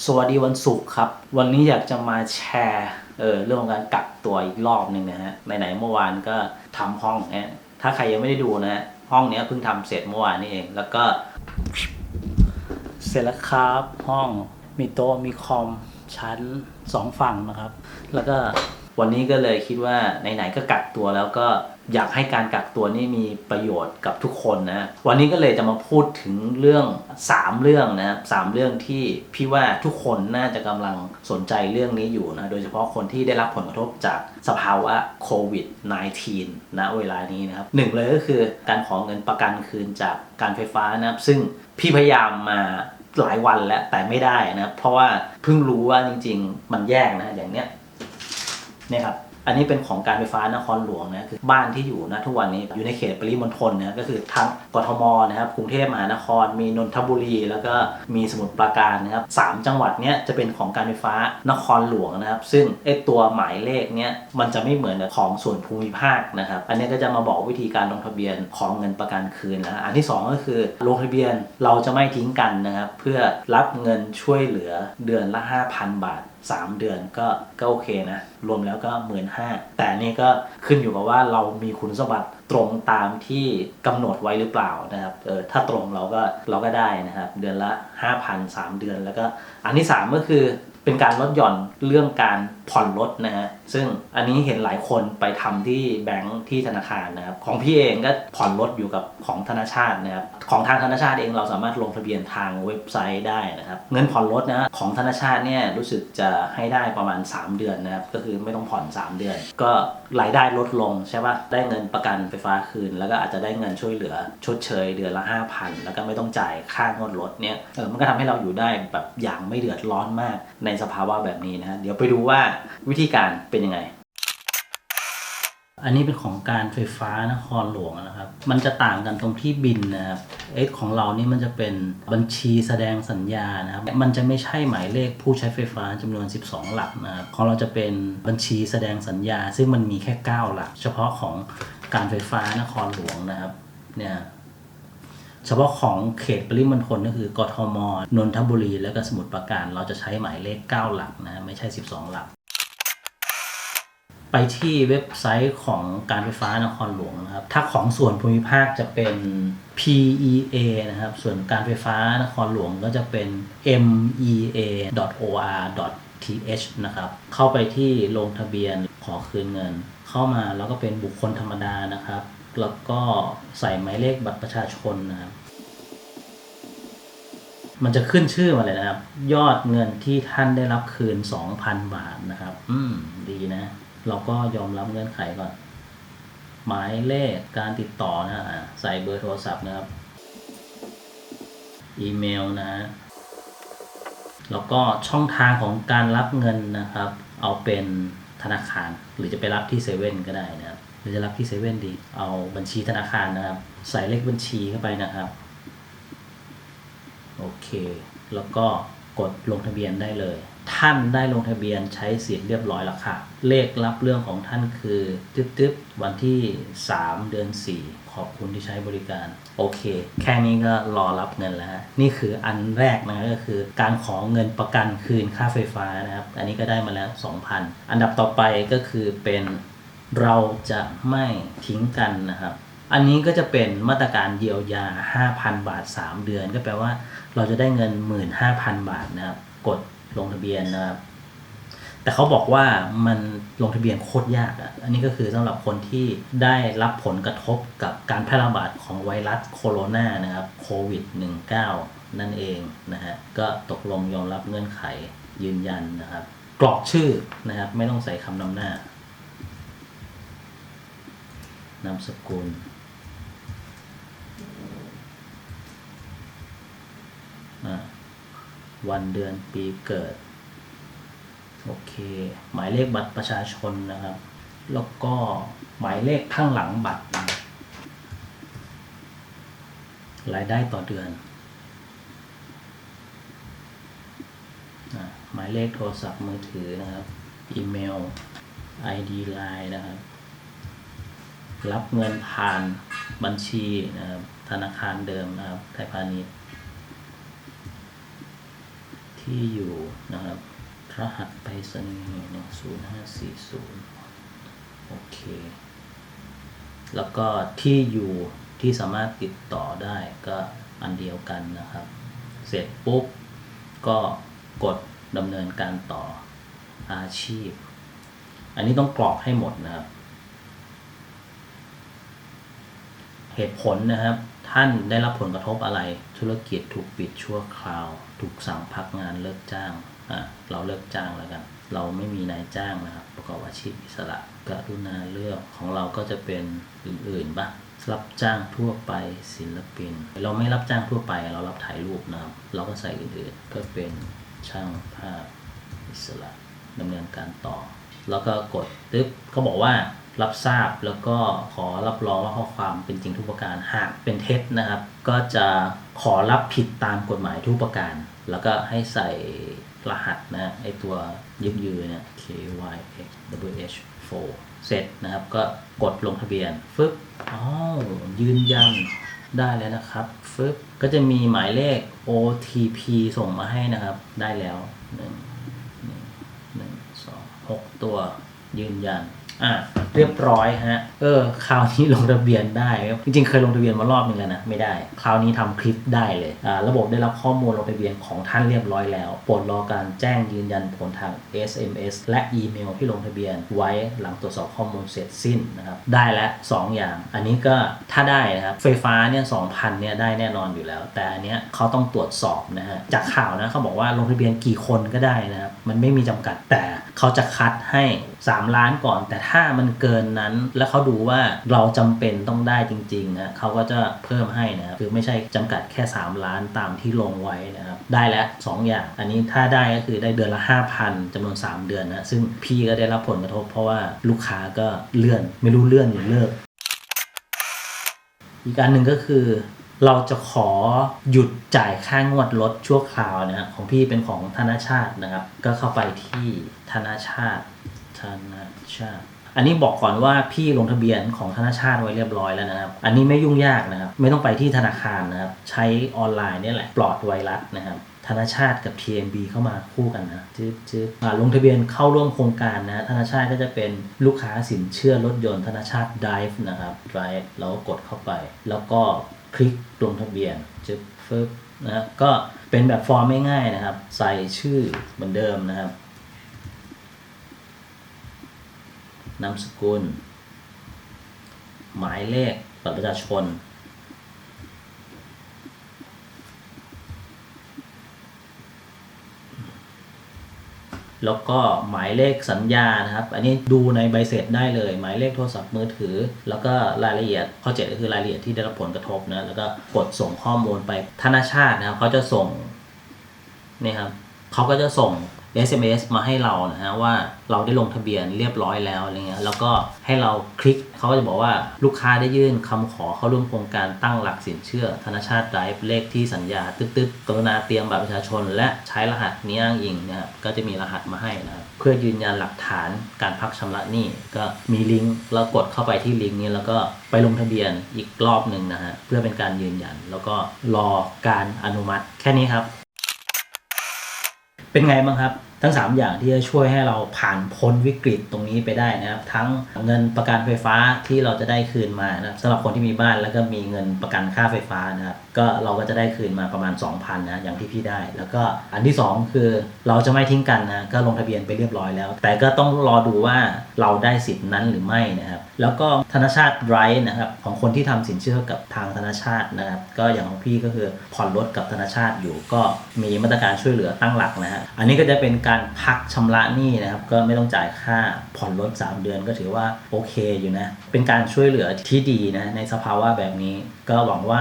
สวัสดีวันศุกร์ครับ วันนี้อยากจะมาแชร์เออเรื่องของการกักตัวอีกรอบหนึ่งนะฮะไหนๆเมื่อวานก็ทำห้องฮะถ้าใครยังไม่ได้ดูนะฮะห้องเนี้ยเพิ่งทำเสร็จเมื่อวานนี่เอง แล้วก็ เสร็จแล้วครับห้องมีโต๊ะมีคอมชั้นสองฝั่งนะครับ แล้วก็วันนี้ก็เลยคิดว่าไหนๆก็กักตัวแล้วก็ อยากให้การกักตัวนี่มีประโยชน์กับทุกคนนะ วันนี้ก็เลยจะมาพูดถึงเรื่อง 3 เรื่องนะครับสามเรื่องที่พี่ว่าทุกคนน่าจะกำลังสนใจเรื่องนี้อยู่นะ โดยเฉพาะคนที่ได้รับผลกระทบจากสภาวะโควิด -19 ณเวลานี้นะครับหนึ่งเลยก็คือการขอเงินประกันคืนจากการไฟฟ้านะครับ ซึ่งพี่พยายามมาหลายวันแล้วแต่ไม่ได้นะเพราะว่าเพิ่งรู้ว่าจริง ๆ มันแยกนะอย่างเนี้ยเนี่ยครับ อันนี้เป็นของการไฟฟ้านครหลวงนะคือบ้านที่อยู่นะทุกวันนี้อยู่ในเขตปริมณฑลนะก็คือทั้งกทมนะครับกรุงเทพมหานคร มีนนทบุรี แล้วก็มีสมุทรปราการนะครับสามจังหวัดเนี้ยจะเป็นของการไฟฟ้านครหลวงนะครับ ซึ่งไอตัวหมายเลขเนี้ยมันจะไม่เหมือนของส่วนภูมิภาคนะครับ อันนี้ก็จะมาบอกวิธีการลงทะเบียนของเงินประกันคืนนะอันที่สองก็คือลงทะเบียนเราจะไม่ทิ้งกันนะครับเพื่อรับเงินช่วยเหลือเดือนละ 5,000 บาท 3 เดือนก็ก็โอเคนะ รวมแล้วก็หมื่นห้าแต่นี่ก็ขึ้นอยู่กับว่าเรามีคุณสมบัติตรงตามที่กำหนดไว้หรือเปล่านะครับเออถ้าตรงเราก็เราก็ได้นะครับ เดือนละ 5,000 3 เดือน แล้วก็อันที่ 3 ก็คือ เป็นการลดหย่อนเรื่องการผ่อนรถนะฮะซึ่งอันนี้เห็นหลายคนไปทำที่แบงค์ที่ธนาคารนะครับของพี่เองก็ผ่อนรถอยู่กับของธนาชาตินะครับของทางธนาชาติเองเราสามารถลงทะเบียนทางเว็บไซต์ได้นะครับเงินผ่อนรถนะฮะของธนาชาติเนี่ยรู้สึกจะให้ได้ประมาณ 3 เดือนนะครับก็คือไม่ต้องผ่อน 3 เดือน ก็รายได้ลดลงใช่ปะได้เงินประกันไฟฟ้าคืน แล้วก็อาจจะได้เงินช่วยเหลือชดเชยเดือนละ 5,000 แล้วก็ไม่ต้องจ่ายค่างวดรถเนี่ยเออมันก็ทำให้เราอยู่ได้แบบอย่างไม่เดือดร้อนมากในสภาวะแบบนี้นะฮะเดี๋ยวไปดูว่าวิธีการเป็นยังไง อันนี้เป็นของการไฟฟ้านครหลวงนะครับ มันจะต่างกันตรงที่บินนะครับเอ็ของเรานี่มันจะเป็นบัญชีแสดงสัญญานะครับ มันจะไม่ใช่หมายเลขผู้ใช้ไฟฟ้าจำนวน 12 หลักนะครับของเราจะเป็นบัญชีแสดงสัญญา ซึ่งมันมีแค่ 9 หลัก เฉพาะของการไฟฟ้านครหลวงนะครับเนี่ย เฉพาะของเขตปริมณฑลก็คือกทม นนทบุรี และก็สมุทรปราการ เราจะใช้หมายเลข 9 หลักนะไม่ใช่ 12 หลัก ไปที่เว็บไซต์ของการไฟฟ้านครหลวงนะครับ ถ้าของส่วนภูมิภาคจะเป็น PEA นะครับ ส่วนการไฟฟ้านครหลวงก็จะเป็น mea.or.th นะครับ เข้าไปที่ลงทะเบียนขอคืนเงิน เข้ามาแล้วก็เป็นบุคคลธรรมดานะครับ แล้วก็ใส่หมายเลขบัตรประชาชนนะครับ มันจะขึ้นชื่อมาเลยนะครับ ยอดเงินที่ท่านได้รับคืน 2,000 บาทนะครับ อืม ดีนะ เราก็ยอมรับเงื่อนไขก่อน หมายเลขการติดต่อนะอะใส่เบอร์โทรศัพท์นะครับ อีเมลนะ แล้วก็ช่องทางของการรับเงินนะครับ เอาเป็นธนาคารหรือจะไปรับที่เซเว่นก็ได้นะครับ หรือจะรับที่เซเว่นดี เอาบัญชีธนาคารนะครับ ใส่เลขบัญชีเข้าไปนะครับ โอเค แล้วก็กดลงทะเบียนได้เลย ท่านได้ลงทะเบียนใช้สิทธิ์เรียบร้อยแล้วค่ะ เลขรับเรื่องของท่านคือตึ๊บตึ๊บวันที่ 3 เดือน 4 ขอบคุณที่ใช้บริการ โอเค แค่นี้ก็รอรับเงินแล้ว นี่คืออันแรกนะก็คือ การขอเงินประกันคืนค่าไฟฟ้านะครับ อันนี้ก็ได้มาแล้ว 2,000 อันดับต่อไปก็คือเป็น เราจะไม่ทิ้งกันนะครับ อันนี้ก็จะเป็นมาตรการเยียวยา 5,000 บาท 3 เดือน ก็แปลว่าเราจะได้เงิน 15,000 บาทนะครับ กดลงทะเบียนนะครับ แต่เขาบอกว่ามันลงทะเบียนโคตรยากอะ อันนี้ก็คือสำหรับคนที่ได้รับผลกระทบกับการแพร่ระบาดของไวรัสโคโรนานะครับโควิด -19 นั่นเองนะฮะ ก็ตกลงยอมรับเงื่อนไขยืนยันนะครับ กรอกชื่อนะครับ ไม่ต้องใส่คำนำหน้า นามสกุล วันเดือนปีเกิด โอเค หมายเลขบัตรประชาชนนะครับ แล้วก็หมายเลขข้างหลังบัตร รายได้ต่อเดือน หมายเลขโทรศัพท์มือถือนะครับ อีเมล ID Line นะครับ รับเงินผ่านบัญชีนะครับธนาคารเดิมนะครับไทยพาณิชย์ที่ที่อยู่นะครับ รหัสไปรษณีย์หนึ่งศูนย์ห้าสี่ศูนย์โอเค แล้วก็ที่อยู่ที่สามารถติดต่อได้ก็อันเดียวกันนะครับ เสร็จปุ๊บ ก็กดดำเนินการต่ออาชีพ อันนี้ต้องกรอกให้หมดนะครับ เหตุผลนะครับ ท่านได้รับผลกระทบอะไร ธุรกิจถูกปิดชั่วคราว ถูกสั่งพักงานเลิกจ้างอะเราเลิกจ้างแล้วกัน เราไม่มีนายจ้างนะครับ ประกอบอาชีพอิสระกรุณาเลือกของเราก็จะเป็นอื่นๆบ้างรับจ้างทั่วไปศิลปิน เราไม่รับจ้างทั่วไปเรารับถ่ายรูปนะครับ เราก็ใส่อื่นๆ ก็เป็นช่างภาพอิสระดำเนินการต่อ แล้วก็กดตึ๊บเขาบอกว่า รับทราบแล้วก็ขอรับรองว่าข้อความเป็นจริงทุกประการหากเป็นเท็จนะครับ ก็จะขอรับผิดตามกฎหมายทุกประการ แล้วก็ให้ใส่รหัสนะไอตัวยึบยือเนี่ย K Y X W H 4เสร็จนะครับก็กดลงทะเบียนฟึบอ๋อยืนยันได้แล้วนะครับฟึบก็จะมีหมายเลข OTP ส่งมาให้นะครับ ได้แล้วหนึ่งหนึ่งหนึ่งสองหกตัวยืนยัน อะเรียบร้อยฮะ เออ คราวนี้ลงทะเบียนได้ครับ จริงๆ เคยลงทะเบียนมารอบหนึงแล้วนะ ไม่ได้ คราวนี้ทำคลิปได้เลย อ่า ระบบได้รับข้อมูลลงทะเบียนของท่านเรียบร้อยแล้ว โปรดรอการแจ้งยืนยันผลทาง SMS และอีเมลที่ลงทะเบียนไว้หลังตรวจสอบข้อมูลเสร็จสิ้นนะครับ ได้แล้วสองอย่าง อันนี้ก็ถ้าได้นะครับ ไฟฟ้าเนี่ยสองพันเนี่ยได้แน่นอนอยู่แล้ว แต่อันเนี้ยเขาต้องตรวจสอบนะฮะ จากข่าวนะเขาบอกว่าลงทะเบียนกี่คนก็ได้นะครับ มันไม่มีจำกัดแต่ เขาจะคัดให้ 3 ล้านก่อน แต่ถ้ามันเกินนั้น แล้วเขาดูว่าเราจำเป็นต้องได้จริงๆนะเขาก็จะเพิ่มให้นะคือไม่ใช่จำกัดแค่ 3 ล้านตามที่ลงไว้นะครับได้แล้ว2อย่าง อันนี้ถ้าได้ก็คือได้เดือนละ 5,000จำนวน 3 เดือนนะซึ่งพี่ก็ได้รับผลกระทบ เพราะว่าลูกค้าก็เลื่อนไม่รู้เลื่อนหรือเลิกอีกอันหนึ่งก็คือ เราจะขอหยุดจ่ายค่างวดรถชั่วคราวนะครของพี่เป็นของธนาชาตินะครับ ก็เข้าไปที่ธนาชาติธนาชาติอันนี้บอกก่อนว่าพี่ลงทะเบียนของธนาชาติไว้เรียบร้อยแล้วนะครับ อันนี้ไม่ยุ่งยากนะครับ ไม่ต้องไปที่ธนาคารนะครับ ใช้ออนไลน์นี่แหละ ปลอดไวรัสนะครับ ธนาชาติกับ TMB เข้ามาคู่กันนะจึ๊บจึ๊บอ่าลงทะเบียนเข้าร่วมโครงการนะ ธนาชาติก็จะเป็นลูกค้าสินเชื่อรถยนต์ธนาชาติ Drive นะครับ Drive เราก็กดเข้าไป แล้วก็ คลิกลงทะเบียนจึ๊บฟึบนะก็เป็นแบบฟอร์มง่ายๆนะครับ ใส่ชื่อเหมือนเดิมนะครับนามสกุล หมายเลขบัตรประชาชน แล้วก็หมายเลขสัญญานะครับ อันนี้ดูในใบเสร็จได้เลย หมายเลขโทรศัพท์มือถือ แล้วก็รายละเอียดข้อ7ก็คือรายละเอียดที่ได้รับผลกระทบนะแล้วก็กดส่งข้อมูลไปธนาชาตินะครับเขาจะส่งนี่ครับเขาก็จะส่ง SMS มาให้เรานะฮะว่าเราได้ลงทะเบียนเรียบร้อยแล้วอะไรเงี้ยแล้วก็ให้เราคลิกเขาก็จะบอกว่าลูกค้าได้ยื่นคำขอเข้าร่วมโครงการตั้งหลักสินเชื่อ ธนชาติไดฟ์เลขที่สัญญาตึ๊ดๆกรุณาเตรียมบัตรประชาชน และใช้รหัสนี้อ้างอิงนะครับก็จะมีรหัสมาให้นะครับเพื่อยืนยันหลักฐานการพักชำระหนี้ก็มีลิงก์แล้วกดเข้าไปที่ลิงก์นี้แล้วก็ไปลงทะเบียนอีกรอบหนึ่งนะฮะเพื่อเป็นการยืนยัน แล้วก็รอการอนุมัติแค่นี้ครับ เป็นไงบ้างครับ ทั้ง 3 อย่างที่จะช่วยให้เราผ่านพ้นวิกฤตตรงนี้ไปได้นะครับ ทั้งเงินประกันไฟฟ้าที่เราจะได้คืนมานะสำหรับคนที่มีบ้านแล้วก็มีเงินประกันค่าไฟฟ้านะครับก็เราก็จะได้คืนมาประมาณ 2,000นะอย่างที่พี่ได้ แล้วก็อันที่ 2 คือเราจะไม่ทิ้งกันนะก็ลงทะเบียนไปเรียบร้อยแล้ว แต่ก็ต้องรอดูว่าเราได้สิทธินั้นหรือไม่นะครับแล้วก็ธนชาติไรนะครับของคนที่ทำสินเชื่อกับทางธนชาตินะครับก็อย่างของพี่ก็คือผ่อนรถกับธนชาติอยู่ก็มีมาตรการช่วยเหลือตั้งหลักนะฮะอันนี้ก็จะเป็นการพักชำระหนี้นะครับ ก็ไม่ต้องจ่ายค่าผ่อนรถ 3 เดือนก็ถือว่าโอเคอยู่นะ เป็นการช่วยเหลือที่ดีนะในสภาวะแบบนี้ ก็หวังว่า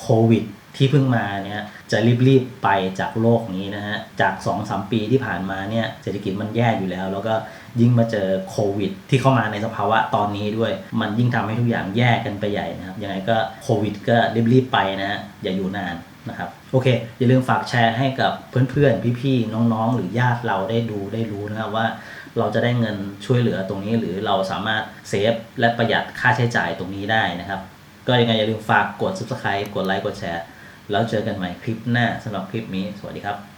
โควิดที่เพิ่งมาเนี่ยจะรีบๆไปจากโลกนี้นะฮะ จาก2-3ปีที่ผ่านมาเนี่ยเศรษฐกิจมันแย่อยู่แล้ว แล้วก็ยิ่งมาเจอโควิด ที่เข้ามาในสภาวะตอนนี้ด้วย มันยิ่งทำให้ทุกอย่างแย่กันไปใหญ่นะครับ ยังไงก็โควิดก็รีบๆไปนะฮะอย่าอยู่นาน นะครับโอเค อย่าลืมฝากแชร์ให้กับเพื่อนๆ พี่ๆ น้องๆ หรือญาติเราได้ดูได้รู้นะครับว่าเราจะได้เงินช่วยเหลือตรงนี้ หรือเราสามารถเซฟและประหยัดค่าใช้จ่ายตรงนี้ได้นะครับ ก็ยังไงอย่าลืมฝากกด subscribe กดไลค์กดแชร์ แล้วเจอกันใหม่คลิปหน้าสำหรับคลิปนี้ สวัสดีครับ